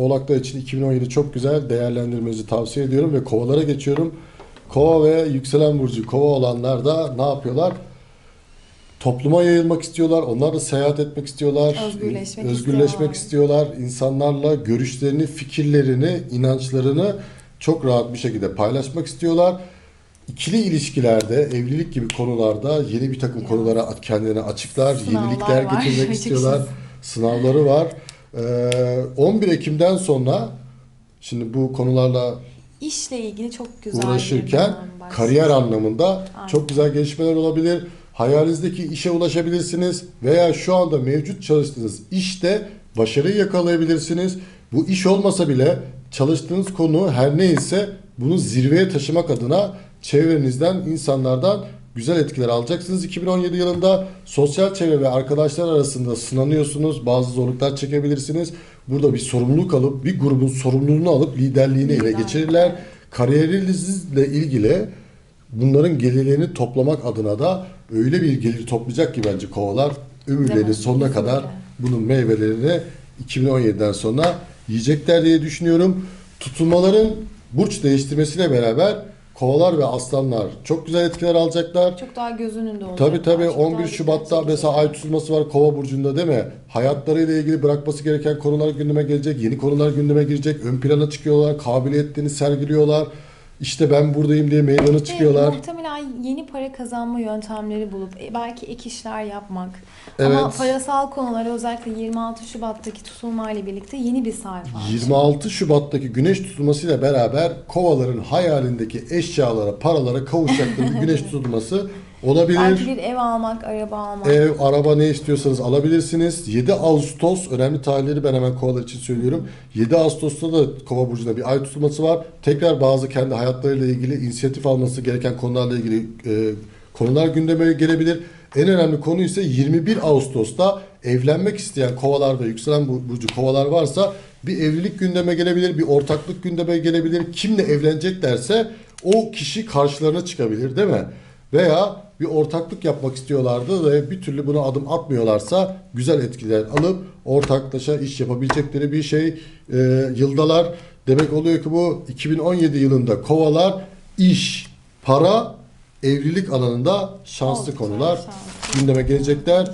Oğlaklar için 2017 çok güzel değerlendirmenizi tavsiye ediyorum ve kovalara geçiyorum. Kova ve yükselen burcu kova olanlar da ne yapıyorlar? Topluma yayılmak istiyorlar. Onlar da seyahat etmek istiyorlar. Özgürleşmek Özgürleşmek istiyorlar. istiyorlar. İnsanlarla görüşlerini, fikirlerini, inançlarını çok rahat bir şekilde paylaşmak istiyorlar. İkili ilişkilerde, evlilik gibi konularda yeni bir takım konulara kendilerine açıklar, Sınavlar yenilikler var getirmek istiyorlar. Sınavları var. Ee, 11 Ekim'den sonra şimdi bu konularla İşle ilgili çok güzel uğraşırken kariyer anlamında Aynen. çok güzel gelişmeler olabilir. Hayalinizdeki işe ulaşabilirsiniz veya şu anda mevcut çalıştığınız işte başarıyı yakalayabilirsiniz. Bu iş olmasa bile çalıştığınız konu her neyse bunu zirveye taşımak adına çevrenizden, insanlardan güzel etkiler alacaksınız. 2017 yılında sosyal çevre ve arkadaşlar arasında sınanıyorsunuz. Bazı zorluklar çekebilirsiniz. Burada bir sorumluluk alıp bir grubun sorumluluğunu alıp liderliğini ele Lider, geçirirler. evet. Kariyerinizle ilgili bunların gelirlerini toplamak adına da öyle bir gelir toplayacak ki bence kovalar mi? sonuna kadar bunun meyvelerini 2017'den sonra yiyecekler diye düşünüyorum. Tutulmaların burç değiştirmesiyle beraber kovalar ve aslanlar çok güzel etkiler alacaklar. Çok daha göz önünde olacak. Tabii tabii Çok daha 11 dikkat Şubat'ta çekici. mesela ay tutulması var Kova burcunda değil mi? Hayatlarıyla ilgili bırakması gereken konular gündeme gelecek, yeni konular gündeme girecek, ön plana çıkıyorlar, kabiliyetlerini sergiliyorlar. İşte ben buradayım diye meydana çıkıyorlar. muhtemelen yeni para kazanma yöntemleri bulup e, belki ek işler yapmak. Evet. Ama parasal konulara özellikle 26 Şubat'taki tutulmayla birlikte yeni bir sayfa. açacak. 26 Şubat'taki güneş tutulmasıyla beraber kovaların hayalindeki eşyalara, paralara kavuşacakları bir güneş tutulması olabilir. Belki bir ev almak, araba almak. Ev, araba ne istiyorsanız alabilirsiniz. 7 Ağustos önemli tarihleri ben hemen kovalar için söylüyorum. 7 Ağustos'ta da kova burcunda bir ay tutulması var. Tekrar bazı kendi hayatlarıyla ilgili inisiyatif alması gereken konularla ilgili e, konular gündeme gelebilir. En önemli konu ise 21 Ağustos'ta evlenmek isteyen kovalar ve yükselen bu- burcu kovalar varsa bir evlilik gündeme gelebilir, bir ortaklık gündeme gelebilir. Kimle evleneceklerse o kişi karşılarına çıkabilir değil mi? Veya bir ortaklık yapmak istiyorlardı ve bir türlü buna adım atmıyorlarsa güzel etkiler alıp ortaklaşa iş yapabilecekleri bir şey e, yıldalar. Demek oluyor ki bu 2017 yılında kovalar iş, para, evlilik alanında şanslı Oldukça konular şanslı. gündeme gelecekler.